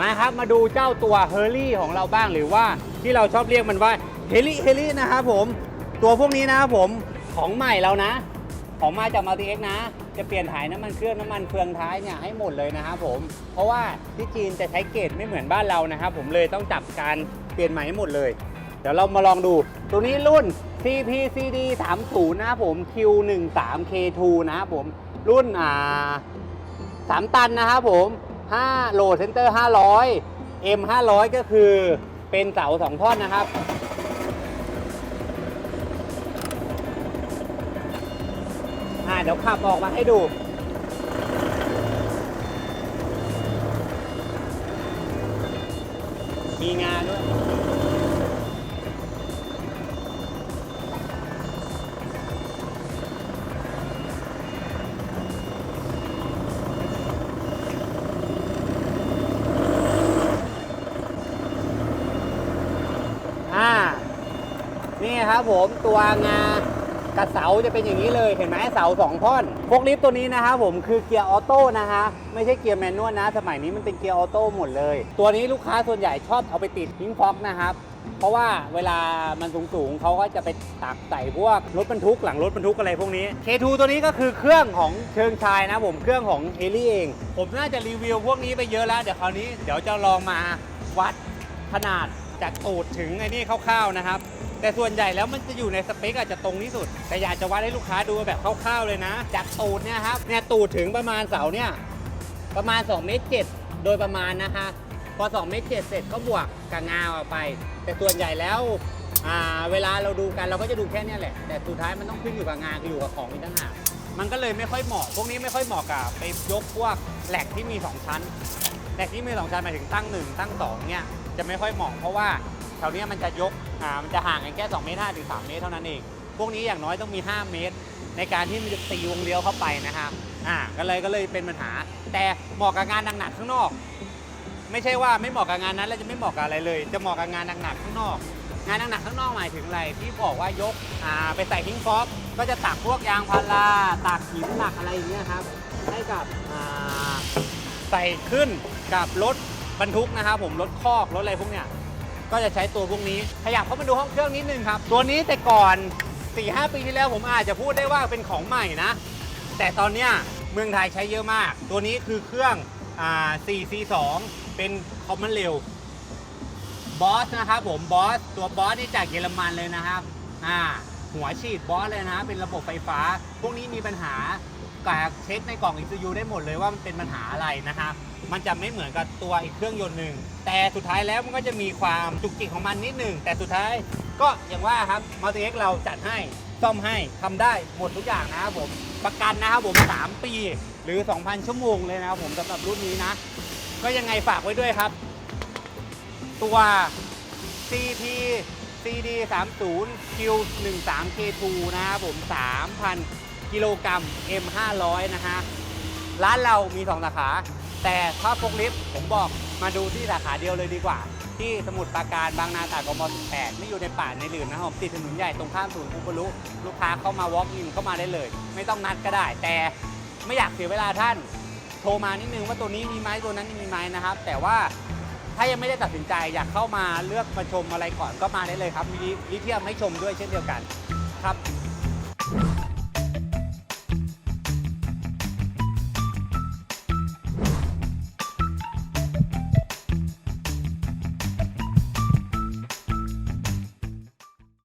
มาครับมาดูเจ้าตัวเฮอรี่ของเราบ้างหรือว่าที่เราชอบเรียกมันว่าเฮลี่เฮลี่นะครับผมตัวพวกนี้นะครับผมของใหม่แล้วนะ ของมาจากมัลติเอ็กนะ จะเปลี่ยนถ่ายน้ำมันเครื่องน้ำมันเฟืองท้ายเนี่ยให้หมดเลยนะครับผม เพราะว่าที่จีนจะใช้เกรดไม่เหมือนบ้านเรานะครับผมเลยต้องจับการเปลี่ยนใหม่ให้หมดเลย เดี๋ยวเรามาลองดู ตัวนี้รุ่น CPCD 30นะครับผม Q13K2 นะครับผมรุ่นอ่า3ตันนะครับผม 5โหลดเซนเตอร์500 M 500ก็คือเป็นเสา2ท่อนนะครับ อ่าเดี๋ยวขับออกมาให้ดู มีงานด้วย ครับผมตัวงากระเสาจะเป็นอย่างนี้เลยเห็นไหมเสาสองท่อนพวกลิฟต์ตัวนี้นะครับผมคือเกียร์ออโต้นะฮะไม่ใช่เกียร์แมนนวลนะ สมัยนี้มันเป็นเกียร์ออโต้หมดเลย ตัวนี้ลูกค้าส่วนใหญ่ชอบเอาไปติดพิงฟ็อกนะครับเพราะว่าเวลามันสูงๆเขาก็จะไปตักใส่พวกรถบรรทุกหลังรถบรรทุกอะไรพวกนี้ K2 ตัวนี้ก็คือเครื่องของเชิงชายนะผมเครื่องของเฮลี่เอง ผมน่าจะรีวิวพวกนี้ไปเยอะแล้ว เดี๋ยวคราวนี้เดี๋ยวจะลองมาวัดขนาดจากตูดถึงไอ้นี่คร่าวๆนะครับ แต่ส่วนใหญ่แล้วมันจะอยู่ในสเปคอาจจะตรงที่สุด แต่อยากจะวัดให้ลูกค้าดูแบบคร่าวๆเลยนะ จากตูดเนี่ยครับเนี่ยตูดถึงประมาณเสาเนี่ยประมาณ2เมตร7โดยประมาณนะคะ พอ2เมตรเสร็จก็บวกกับงาออกไป แต่ส่วนใหญ่แล้วเวลาเราดูกันเราก็จะดูแค่นี้แหละ แต่สุดท้ายมันต้องขึ้นอยู่กับงานอยู่กับของอีกต่างหากมันก็เลยไม่ค่อยเหมาะ พวกนี้ไม่ค่อยเหมาะกับไปยกพวกแหลกที่มี 2 ชั้นแหลกที่มี 2 ชั้นหมายถึงตั้ง 1 ตั้ง2เนี่ยจะไม่ค่อยเหมาะเพราะว่า วเนี้ยมันจะยกอ่ามันจะห่างกันแค่2เมตร5ถึง3เมตรเท่านั้นเอง พวกนี้อย่างน้อยต้องมี 5 เมตร ในการที่มันจะตีวงเลี้ยวเข้าไปนะครับอ่าก็เลยก็เลยเป็นปัญหา แต่เหมาะกับงานหนักๆข้างนอก ไม่ใช่ว่าไม่เหมาะกับงานนั้น แล้วจะไม่เหมาะกับอะไรเลย จะเหมาะกับงานหนักๆข้างนอก งานหนักๆข้างนอกหมายถึงอะไรที่บอกว่ายกอ่าไปใส่ทิ้งฟอกก็จะตักพวกยางพาราตักหินตักอะไรอย่างเงี้ยครับให้กับอ่าใส่ขึ้นกับรถบรรทุกนะครับผมรถคอกรถอะไรพวกเนี้ย ก็จะใช้ตัวพวกนี้ ขยับเข้ามาดูห้องเครื่องนิดนึงครับ ตัวนี้แต่ก่อน 4-5 ปีที่แล้วผมอาจจะพูดได้ว่าเป็นของใหม่นะ แต่ตอนเนี้ยเมืองไทยใช้เยอะมาก ตัวนี้คือเครื่องอ่า 4C2 เป็นคอมมอนเร็วบอสนะครับผมบอสตัวบอสนี่จากเยอรมันเลยนะครับ อ่า หัวฉีดบอสเลยนะ เป็นระบบไฟฟ้า พวกนี้มีปัญหาการเช็คในกล่อง ECU ได้หมดเลยว่ามันเป็นปัญหาอะไรนะครับมันจะไม่เหมือนกับตัวอีกเครื่องยนต์หนึ่งแต่สุดท้ายแล้วมันก็จะมีความจุกจิกของมันนิดหนึ่งแต่สุดท้ายก็อย่างว่าครับมัลติเอ็กเราจัดให้ซ่อมให้ทำได้หมดทุกอย่างนะครับผมประกันนะครับผม 3 ปีหรือ 2,000 ชั่วโมงเลยนะครับผมสำหรับรุ่นนี้นะ ก็ยังไงฝากไว้ด้วยครับ ตัว CP CD 30 Q 1 3 K2 นะครับผม 3,000 กิโลกรัม M 500นะฮะ ร้านเรามี 2 สาขา แต่ถ้าพกลิฟต์ผมบอกมาดูที่สาขาเดียวเลยดีกว่า ที่สมุทรปราการบางนาตรากม18ไม่อยู่ในป่าในหลืมนะครับติดถนนใหญ่ตรงข้ามศูนย์คูปรุลูกค้าเข้ามา walk in เข้ามาได้เลย ไม่ต้องนัดก็ได้ แต่ไม่อยากเสียเวลาท่าน โทรมานิดนึงว่าตัวนี้มีไหมตัวนั้นมีไหมนะครับ แต่ว่า ถ้ายังไม่ได้ตัดสินใจอยากเข้ามาเลือกมาชมอะไรก่อนก็มาได้เลยครับ มีลิเทียมให้ชมด้วยเช่นเดียวกันครับ